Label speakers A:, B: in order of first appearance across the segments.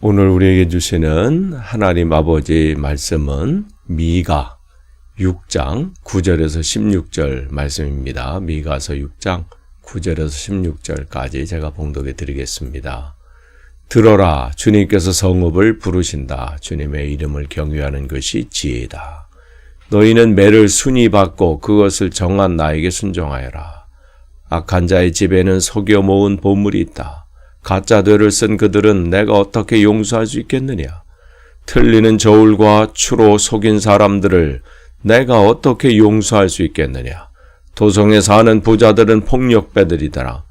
A: 오늘 우리에게 주시는 하나님 아버지 말씀은 미가 6장 9절에서 16절 말씀입니다. 미가서 6장 9절에서 16절까지 제가 봉독해 드리겠습니다. 들어라 주님께서 성읍을 부르신다. 주님의 이름을 경유하는 것이 지혜다. 너희는 매를 순히 받고 그것을 정한 나에게 순종하여라. 악한 자의 집에는 속여 모은 보물이 있다. 가짜 되를 쓴 그들은 내가 어떻게 용서할 수 있겠느냐? 틀리는 저울과 추로 속인 사람들을 내가 어떻게 용서할 수 있겠느냐? 도성에 사는 부자들은 폭력배들이더라.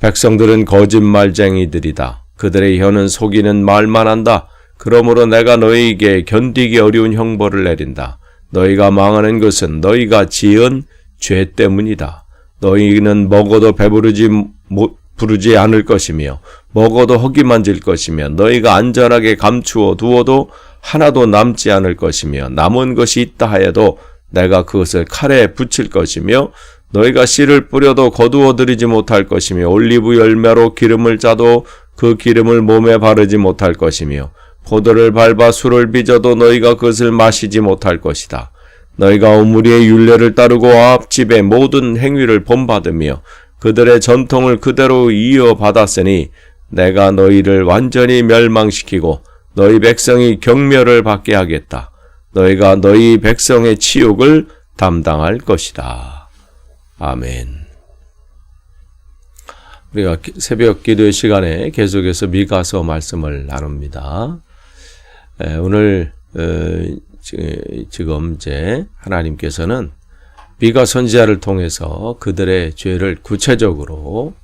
A: 백성들은 거짓말쟁이들이다. 그들의 혀는 속이는 말만 한다. 그러므로 내가 너희에게 견디기 어려운 형벌을 내린다. 너희가 망하는 것은 너희가 지은 죄 때문이다. 너희는 먹어도 배부르지 못 부르지 않을 것이며 먹어도 허기 만질 것이며 너희가 안전하게 감추어 두어도 하나도 남지 않을 것이며 남은 것이 있다 하여도 내가 그것을 칼에 붙일 것이며 너희가 씨를 뿌려도 거두어 들이지 못할 것이며 올리브 열매로 기름을 짜도 그 기름을 몸에 바르지 못할 것이며 포도를 밟아 술을 빚어도 너희가 그것을 마시지 못할 것이다. 너희가 오므리의 윤례를 따르고 앞집의 모든 행위를 본받으며 그들의 전통을 그대로 이어받았으니 내가 너희를 완전히 멸망시키고 너희 백성이 경멸을 받게 하겠다. 너희가 너희 백성의 치욕을 담당할 것이다. 아멘. 우리가 새벽 기도의 시간에 계속해서 미가서 말씀을 나눕니다. 오늘 어, 지금 이제 하나님께서는 미가 선지자를 통해서 그들의 죄를 구체적으로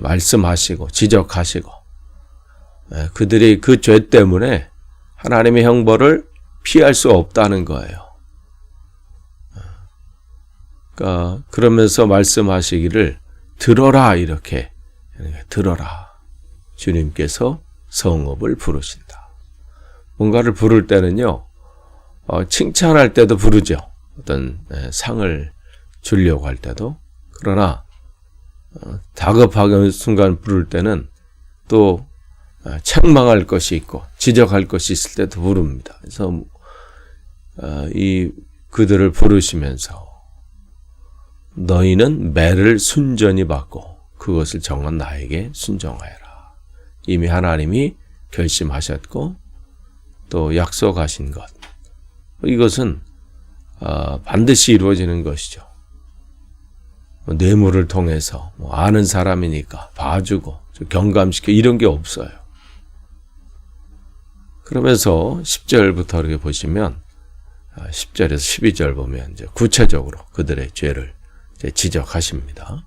A: 말씀하시고 지적하시고 그들이 그 죄 때문에 하나님의 형벌을 피할 수 없다는 거예요. 그러니까 그러면서 말씀하시기를 들어라 이렇게 들어라 주님께서 성읍을 부르신다. 뭔가를 부를 때는요 어, 칭찬할 때도 부르죠. 어떤 상을 주려고 할 때도 그러나 어, 다급하게 순간 부를 때는 또 어, 책망할 것이 있고 지적할 것이 있을 때도 부릅니다. 그래서 어, 이 그들을 부르시면서 너희는 매를 순전히 받고 그것을 정한 나에게 순종하여라. 이미 하나님이 결심하셨고 또 약속하신 것. 이것은 반드시 이루어지는 것이죠. 뭐 뇌물을 통해서 뭐 아는 사람이니까 봐주고 경감시켜 이런 게 없어요. 그러면서 10절부터 이렇게 보시면 10절에서 아, 12절 보면 이제 구체적으로 그들의 죄를 지적하십니다.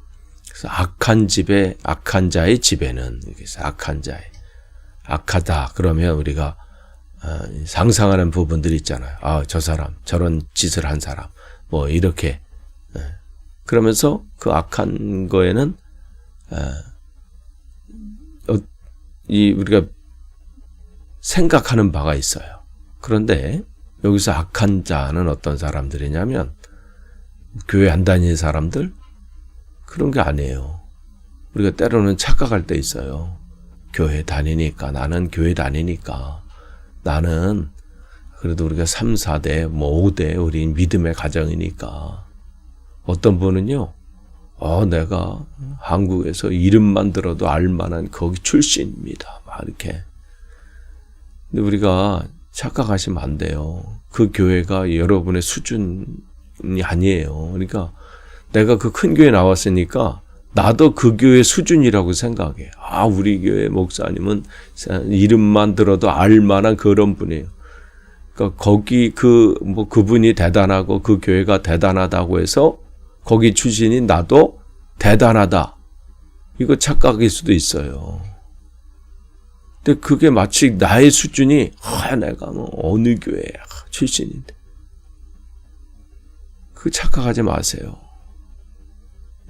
A: 그래서 악한 집에 악한 자의 집에는 여기서 악한 자의 악하다 그러면 우리가 아, 상상하는 부분들이 있잖아요. 아, 저 사람 저런 짓을 한 사람 뭐 이렇게 그러면서 그 악한 거에는 어, 이 우리가 생각하는 바가 있어요. 그런데 여기서 악한 자는 어떤 사람들이냐면 교회 안 다니는 사람들 그런 게 아니에요. 우리가 때로는 착각할 때 있어요. 교회 다니니까 나는 교회 다니니까 나는 그래도 우리가 3, 4대 뭐 5대 우리 믿음의 가정이니까 어떤 분은요, 어, 내가 한국에서 이름만 들어도 알만한 거기 출신입니다. 막 이렇게. 근데 우리가 착각하시면 안 돼요. 그 교회가 여러분의 수준이 아니에요. 그러니까 내가 그 큰 교회 나왔으니까 나도 그 교회 수준이라고 생각해. 아, 우리 교회 목사님은 이름만 들어도 알만한 그런 분이에요. 그러니까 거기 그, 뭐 그분이 대단하고 그 교회가 대단하다고 해서 거기 출신인 나도 대단하다. 이거 착각일 수도 있어요. 근데 그게 마치 나의 수준이 아, 내가 뭐 어느 교회 출신인데. 그 착각하지 마세요.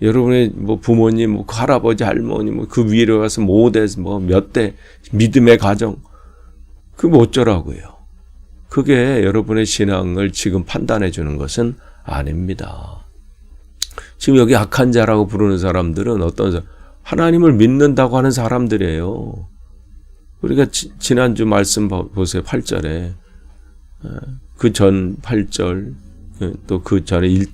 A: 여러분의 뭐 부모님, 뭐그 할아버지, 할머니, 뭐 그 위로 가서 모대, 뭐몇 대 믿음의 가정, 그 뭐 어쩌라고요. 그게 여러분의 신앙을 지금 판단해 주는 것은 아닙니다. 지금 여기 악한 자라고 부르는 사람들은 어떤 사람? 하나님을 믿는다고 하는 사람들이에요. 우리가 지, 지난주 말씀 보- 보세요. 8절에 그 전 8절 또 그 전에 일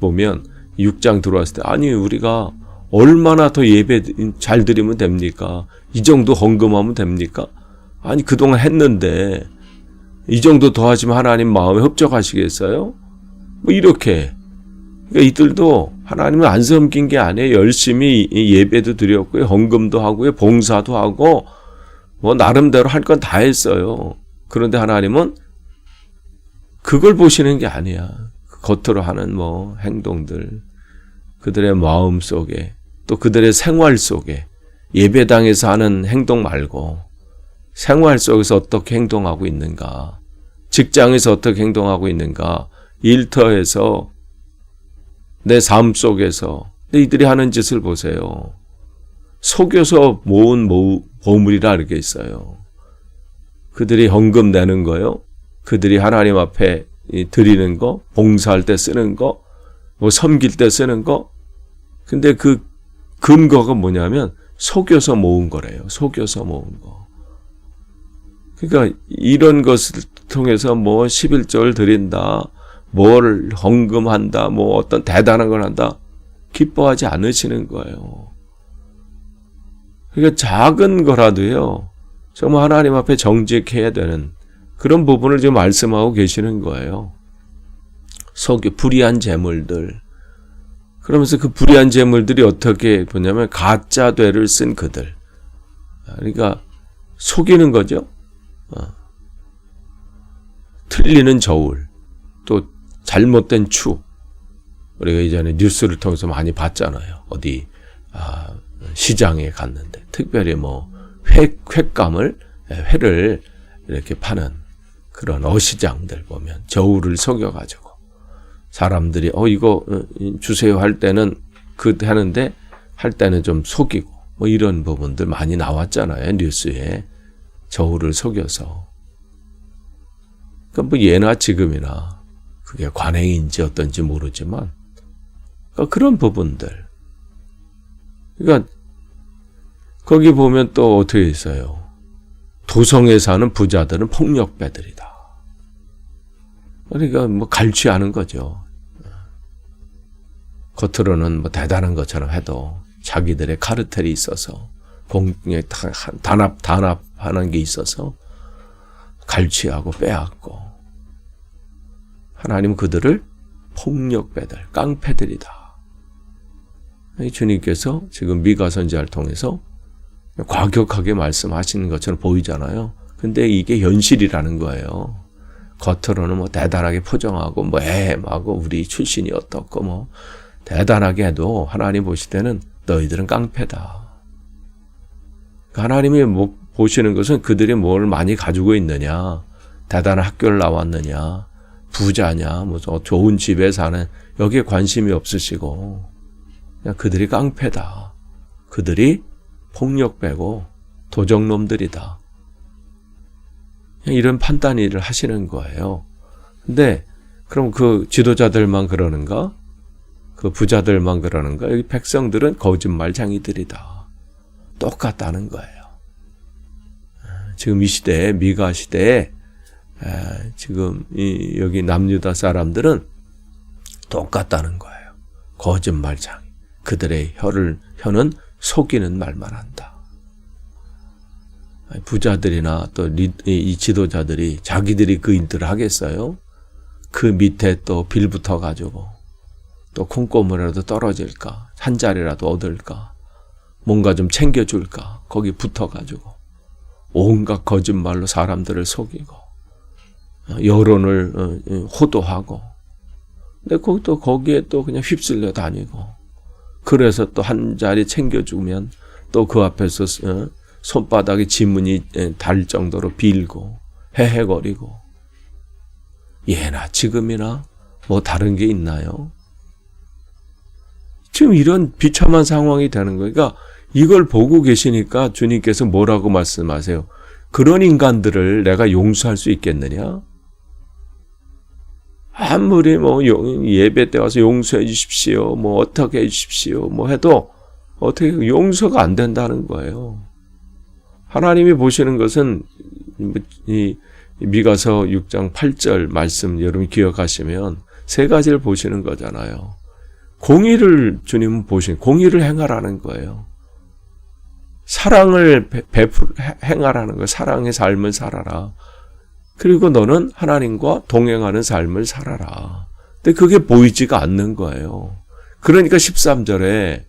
A: 보면 6장 들어왔을 때 아니 우리가 얼마나 더 예배 잘 드리면 됩니까? 이 정도 헌금하면 됩니까? 아니 그동안 했는데 이 정도 더 하시면 하나님 마음에 흡족하시겠어요? 뭐 이렇게 그러니까 이들도 하나님을 안 섬긴 게 아니에요. 열심히 이 예배도 드렸고요. 헌금도 하고요. 봉사도 하고 뭐 나름대로 할 건 다 했어요. 그런데 하나님은 그걸 보시는 게 아니야. 그 겉으로 하는 뭐 행동들, 그들의 마음 속에 또 그들의 생활 속에 예배당에서 하는 행동 말고 생활 속에서 어떻게 행동하고 있는가, 직장에서 어떻게 행동하고 있는가, 일터에서 내 삶 속에서 이들이 하는 짓을 보세요. 속여서 모은 모, 보물이라 이렇게 있어요. 그들이 헌금 내는 거요. 그들이 하나님 앞에 이 드리는 거, 봉사할 때 쓰는 거, 뭐 섬길 때 쓰는 거. 근데 그 근거가 뭐냐면 속여서 모은 거래요. 속여서 모은 거. 그러니까 이런 것을 통해서 뭐 11절 드린다, 뭘 헌금한다, 뭐 어떤 대단한 걸 한다, 기뻐하지 않으시는 거예요. 그러니까 작은 거라도요, 정말 하나님 앞에 정직해야 되는 그런 부분을 지금 말씀하고 계시는 거예요. 속에 불의한 재물들. 그러면서 그 불의한 재물들이 어떻게 보냐면 가짜 되를 쓴 그들. 그러니까 속이는 거죠. 어. 틀리는 저울, 또 잘못된 추. 우리가 이전에 뉴스를 통해서 많이 봤잖아요. 어디 아, 시장에 갔는데 특별히 뭐 회, 횟감을 회를 이렇게 파는 그런 어시장들 보면 저울을 속여가지고 사람들이 어 이거 어, 주세요 할 때는 그 하는데 할 때는 좀 속이고 뭐 이런 부분들 많이 나왔잖아요 뉴스에. 저울을 속여서. 그뭐 예나 지금이나 그게 관행인지 어떤지 모르지만 그러니까 그런 부분들. 그러니까 거기 보면 또 어떻게 있어요? 도성에 사는 부자들은 폭력배들이다. 그러니까 뭐 갈취하는 거죠. 겉으로는 뭐 대단한 것처럼 해도 자기들의 카르텔이 있어서 공에 단합 단합하는 게 있어서 갈취하고 빼앗고 하나님 그들을 폭력배들 깡패들이다. 주님께서 지금 미가 선지자를 통해서 과격하게 말씀하시는 것처럼 보이잖아요. 근데 이게 현실이라는 거예요. 겉으로는 뭐 대단하게 포장하고 뭐 애하고 우리 출신이 어떻고 뭐 대단하게 해도 하나님 보실 때는 너희들은 깡패다. 하나님이 뭐 보시는 것은 그들이 뭘 많이 가지고 있느냐, 대단한 학교를 나왔느냐, 부자냐, 뭐 좋은 집에 사는 여기에 관심이 없으시고 그냥 그들이 깡패다. 그들이 폭력배고 도적놈들이다. 이런 판단을 하시는 거예요. 근데 그럼 그 지도자들만 그러는가? 그 부자들만 그러는가? 여기 백성들은 거짓말장이들이다. 똑같다는 거예요. 지금 이 시대에 미가 시대에 지금 이 여기 남유다 사람들은 똑같다는 거예요. 거짓말장이. 그들의 혀를 혀는 속이는 말만 한다. 부자들이나 또 이 지도자들이 자기들이 그 일들을 하겠어요? 그 밑에 또 빌붙어 가지고 또 콩고물이라도 떨어질까 한 자리라도 얻을까 뭔가 좀 챙겨줄까 거기 붙어 가지고 온갖 거짓말로 사람들을 속이고 여론을 호도하고 근데 또 거기에 또 그냥 휩쓸려 다니고 그래서 또 한 자리 챙겨주면 또 그 앞에서 어, 손바닥에 지문이 달 정도로 빌고 헤헤거리고 예나 지금이나 뭐 다른 게 있나요? 지금 이런 비참한 상황이 되는 거예요. 그러니까 이걸 보고 계시니까 주님께서 뭐라고 말씀하세요? 그런 인간들을 내가 용서할 수 있겠느냐? 아무리 뭐 예배 때 와서 용서해 주십시오. 뭐 어떻게 해 주십시오. 뭐 해도 어떻게 용서가 안 된다는 거예요. 하나님이 보시는 것은 이 미가서 6장 8절 말씀 여러분 기억하시면 세 가지를 보시는 거잖아요. 공의를 주님은 보신 공의를 행하라는 거예요. 사랑을 베풀 행하라는 거. 사랑의 삶을 살아라. 그리고 너는 하나님과 동행하는 삶을 살아라. 근데 그게 보이지가 않는 거예요. 그러니까 13절에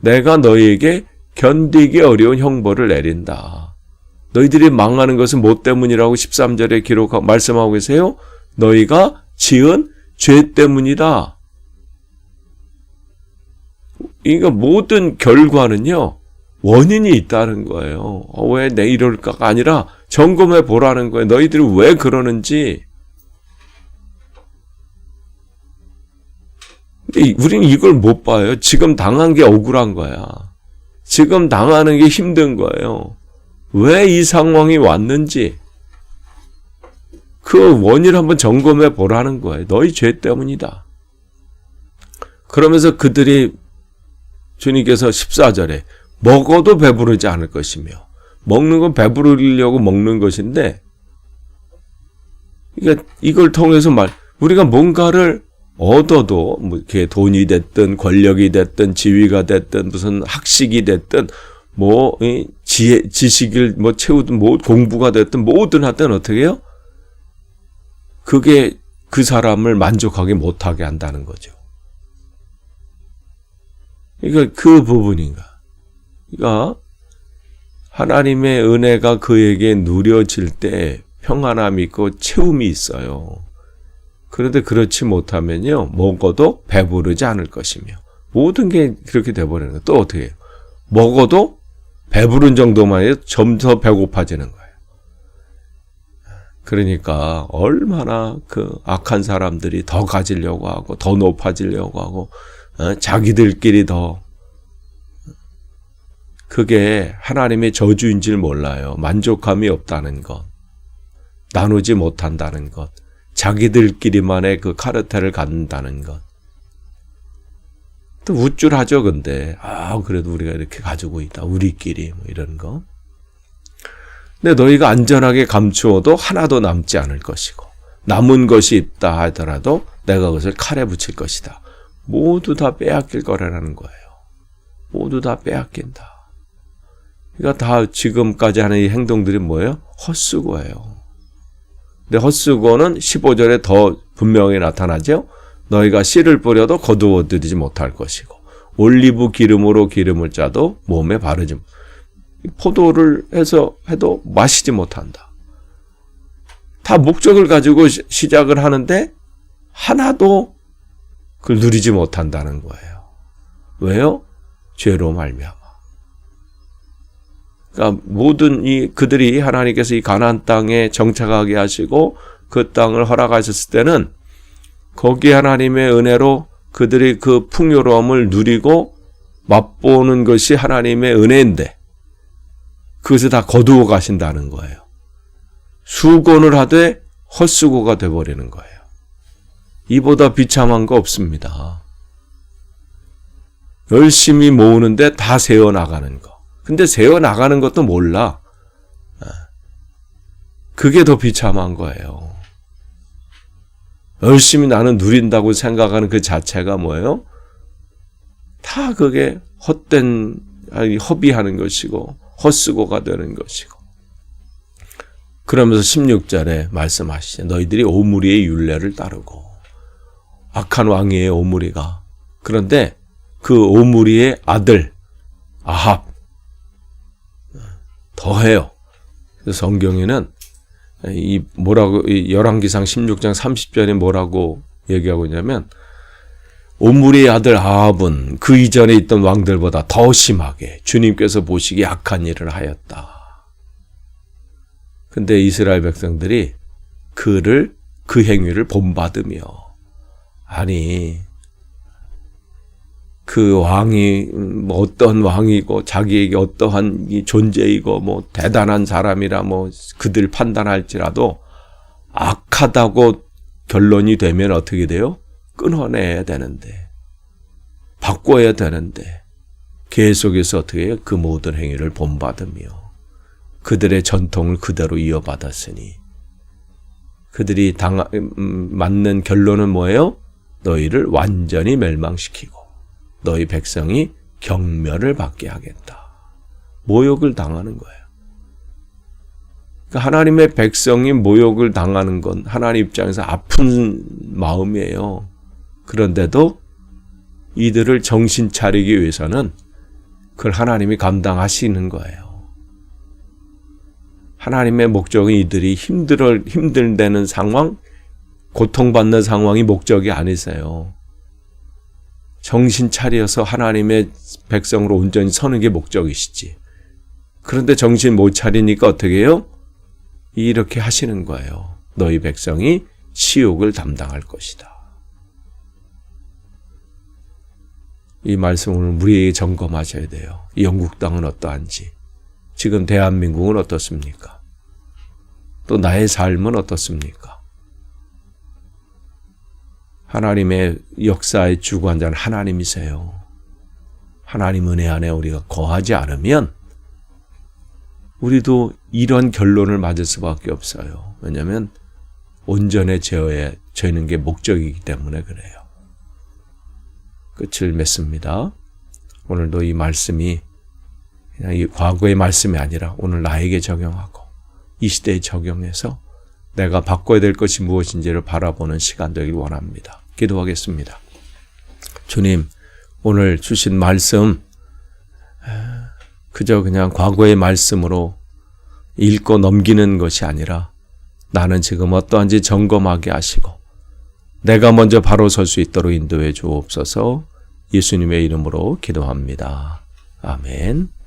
A: 내가 너희에게 견디기 어려운 형벌을 내린다. 너희들이 망하는 것은 뭐 때문이라고 13절에 기록하고 말씀하고 계세요? 너희가 지은 죄 때문이다. 그러니까 모든 결과는요, 원인이 있다는 거예요. 어, 왜내 이럴까가 아니라 점검해 보라는 거예요. 너희들이 왜 그러는지. 근데 우리는 이걸 못 봐요. 지금 당한 게 억울한 거야. 지금 당하는 게 힘든 거예요. 왜 이 상황이 왔는지 그 원인을 한번 점검해 보라는 거예요. 너희 죄 때문이다. 그러면서 그들이 주님께서 14절에 먹어도 배부르지 않을 것이며 먹는 건 배부르려고 먹는 것인데 그러니까 이걸 통해서 말 우리가 뭔가를 얻어도 뭐 이렇게 돈이 됐든 권력이 됐든 지위가 됐든 무슨 학식이 됐든 뭐 지혜 지식을 뭐 채우든 뭐 공부가 됐든 뭐든 하든 어떻게 해요? 그게 그 사람을 만족하게 못하게 한다는 거죠. 그러니까 그 부분인가. 그러니까 하나님의 은혜가 그에게 누려질 때 평안함이 있고 채움이 있어요. 그런데 그렇지 못하면요, 먹어도 배부르지 않을 것이며, 모든 게 그렇게 돼버리는 거예요. 또 어떻게 해요? 먹어도 배부른 정도만 해도 점점 배고파지는 거예요. 그러니까 얼마나 그 악한 사람들이 더 가지려고 하고, 더 높아지려고 하고, 어, 자기들끼리 더 그게 하나님의 저주인 줄 몰라요. 만족감이 없다는 것. 나누지 못한다는 것. 자기들끼리만의 그 카르텔을 갖는다는 것. 또 우쭐하죠, 근데. 아, 그래도 우리가 이렇게 가지고 있다. 우리끼리, 뭐 이런 거. 근데 너희가 안전하게 감추어도 하나도 남지 않을 것이고, 남은 것이 있다 하더라도 내가 그것을 칼에 붙일 것이다. 모두 다 빼앗길 거라는 거예요. 모두 다 빼앗긴다. 그러니까 다 지금까지 하는 이 행동들이 뭐예요? 헛수고예요. 근데 헛수고는 15절에 더 분명히 나타나죠? 너희가 씨를 뿌려도 거두어 들이지 못할 것이고 올리브 기름으로 기름을 짜도 몸에 바르지 포도를 해서 해도 마시지 못한다. 다 목적을 가지고 시작을 하는데 하나도 그걸 누리지 못한다는 거예요. 왜요? 죄로 말미암아. 그러니까 모든 이 그들이 하나님께서 이 가나안 땅에 정착하게 하시고 그 땅을 허락하셨을 때는 거기 하나님의 은혜로 그들이 그 풍요로움을 누리고 맛보는 것이 하나님의 은혜인데 그것을 다 거두어 가신다는 거예요. 수고를 하되 헛수고가 돼버리는 거예요. 이보다 비참한 거 없습니다. 열심히 모으는데 다 세어나가는 거. 근데 세어나가는 것도 몰라. 어. 그게 더 비참한 거예요. 열심히 나는 누린다고 생각하는 그 자체가 뭐예요? 다 그게 헛된, 아니, 허비하는 것이고, 헛수고가 되는 것이고. 그러면서 16절에 말씀하시죠. 너희들이 오므리의 윤례를 따르고, 악한 왕의 오므리가. 그런데 그 오므리의 아들, 아합, 더해요. 성경에는 이 뭐라고 이 열왕기상 16장 30절에 뭐라고 얘기하고 있냐면 오므리의 아들 아합은 그 이전에 있던 왕들보다 더 심하게 주님께서 보시기 악한 일을 하였다. 근데 이스라엘 백성들이 그를 그 행위를 본받으며 아니 그 왕이 뭐 어떤 왕이고 자기에게 어떠한 존재이고 뭐 대단한 사람이라 뭐 그들 판단할지라도 악하다고 결론이 되면 어떻게 돼요? 끊어내야 되는데 바꿔야 되는데 계속해서 어떻게 해요? 그 모든 행위를 본받으며 그들의 전통을 그대로 이어받았으니 그들이 당 음, 맞는 결론은 뭐예요? 너희를 완전히 멸망시키고 너희 백성이 경멸을 받게 하겠다. 모욕을 당하는 거예요. 그러니까 하나님의 백성이 모욕을 당하는 건 하나님 입장에서 아픈 마음이에요. 그런데도 이들을 정신 차리기 위해서는 그걸 하나님이 감당하시는 거예요. 하나님의 목적은 이들이 힘들어 힘들다는 상황, 고통받는 상황이 목적이 아니세요. 정신 차려서 하나님의 백성으로 온전히 서는 게 목적이시지. 그런데 정신 못 차리니까 어떻게 해요? 이렇게 하시는 거예요. 너희 백성이 치욕을 담당할 것이다. 이 말씀을 우리에게 점검하셔야 돼요. 이 영국 땅은 어떠한지. 지금 대한민국은 어떻습니까? 또 나의 삶은 어떻습니까? 하나님의 역사의 주관자는 하나님이세요. 하나님 은혜 안에 우리가 거하지 않으면 우리도 이런 결론을 맞을 수밖에 없어요. 왜냐하면 온전에 제어에 저는 게 목적이기 때문에 그래요. 끝을 맺습니다. 오늘도 이 말씀이 그냥 이 과거의 말씀이 아니라 오늘 나에게 적용하고 이 시대에 적용해서 내가 바꿔야 될 것이 무엇인지를 바라보는 시간 되길 원합니다. 기도하겠습니다. 주님, 오늘 주신 말씀, 그저 그냥 과거의 말씀으로 읽고 넘기는 것이 아니라 나는 지금 어떠한지 점검하게 하시고 내가 먼저 바로 설 수 있도록 인도해 주옵소서 예수님의 이름으로 기도합니다. 아멘.